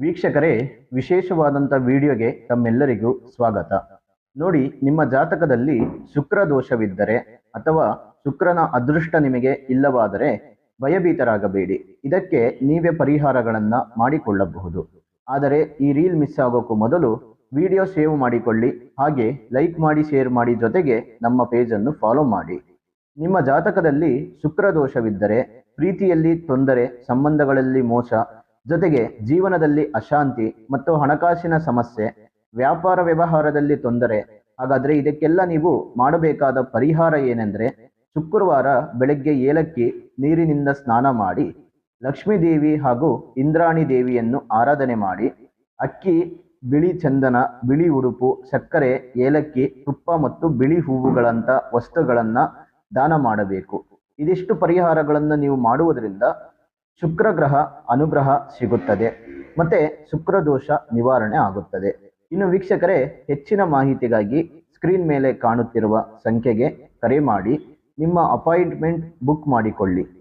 ವೀಕ್ಷಕರೇ ವಿಶೇಷವಾದಂಥ ವಿಡಿಯೋಗೆ ತಮ್ಮೆಲ್ಲರಿಗೂ ಸ್ವಾಗತ. ನೋಡಿ, ನಿಮ್ಮ ಜಾತಕದಲ್ಲಿ ಶುಕ್ರ ದೋಷವಿದ್ದರೆ ಅಥವಾ ಶುಕ್ರನ ಅದೃಷ್ಟ ನಿಮಗೆ ಇಲ್ಲವಾದರೆ ಭಯಭೀತರಾಗಬೇಡಿ. ಇದಕ್ಕೆ ನೀವೇ ಪರಿಹಾರಗಳನ್ನು ಮಾಡಿಕೊಳ್ಳಬಹುದು. ಆದರೆ, ಈ ರೀಲ್ ಮಿಸ್ ಆಗೋಕ್ಕೂ ಮೊದಲು ವಿಡಿಯೋ ಸೇವ್ ಮಾಡಿಕೊಳ್ಳಿ. ಹಾಗೆ ಲೈಕ್ ಮಾಡಿ, ಶೇರ್ ಮಾಡಿ ಜೊತೆಗೆ ನಮ್ಮ ಪೇಜನ್ನು ಫಾಲೋ ಮಾಡಿ. ನಿಮ್ಮ ಜಾತಕದಲ್ಲಿ ಶುಕ್ರ ದೋಷವಿದ್ದರೆ ಪ್ರೀತಿಯಲ್ಲಿ ತೊಂದರೆ, ಸಂಬಂಧಗಳಲ್ಲಿ ಮೋಸ ಜೊತೆಗೆ ಜೀವನದಲ್ಲಿ ಅಶಾಂತಿ ಮತ್ತು ಹಣಕಾಸಿನ ಸಮಸ್ಯೆ, ವ್ಯಾಪಾರ ವ್ಯವಹಾರದಲ್ಲಿ ತೊಂದರೆ. ಹಾಗಾದ್ರೆ ಇದಕ್ಕೆಲ್ಲ ನೀವು ಮಾಡಬೇಕಾದ ಪರಿಹಾರ ಏನೆಂದ್ರೆ ಶುಕ್ರವಾರ ಬೆಳಗ್ಗೆ ಏಲಕ್ಕಿ ನೀರಿನಿಂದ ಸ್ನಾನ ಮಾಡಿ, ಲಕ್ಷ್ಮೀ ದೇವಿ ಹಾಗೂ ಇಂದ್ರಾಣಿ ದೇವಿಯನ್ನು ಆರಾಧನೆ ಮಾಡಿ, ಅಕ್ಕಿ, ಬಿಳಿ ಚಂದನ, ಬಿಳಿ ಉಡುಪು, ಸಕ್ಕರೆ, ಏಲಕ್ಕಿ, ತುಪ್ಪ ಮತ್ತು ಬಿಳಿ ಹೂವುಗಳಂತ ವಸ್ತುಗಳನ್ನು ದಾನ ಮಾಡಬೇಕು. ಇದಿಷ್ಟು ಪರಿಹಾರಗಳನ್ನು ನೀವು ಮಾಡುವುದರಿಂದ ಶುಕ್ರ ಗ್ರಹ ಅನುಗ್ರಹ ಸಿಗುತ್ತದೆ. ಮತ್ತೆ ಶುಕ್ರ ದೋಷ ನಿವಾರಣೆ ಆಗುತ್ತದೆ. ಇನ್ನು ವೀಕ್ಷಕರೇ, ಹೆಚ್ಚಿನ ಮಾಹಿತಿಗಾಗಿ ಸ್ಕ್ರೀನ್ ಮೇಲೆ ಕಾಣುತ್ತಿರುವ ಸಂಖ್ಯೆಗೆ ಕರೆ ಮಾಡಿ, ನಿಮ್ಮ ಅಪಾಯಿಂಟ್ಮೆಂಟ್ ಬುಕ್ ಮಾಡಿಕೊಳ್ಳಿ.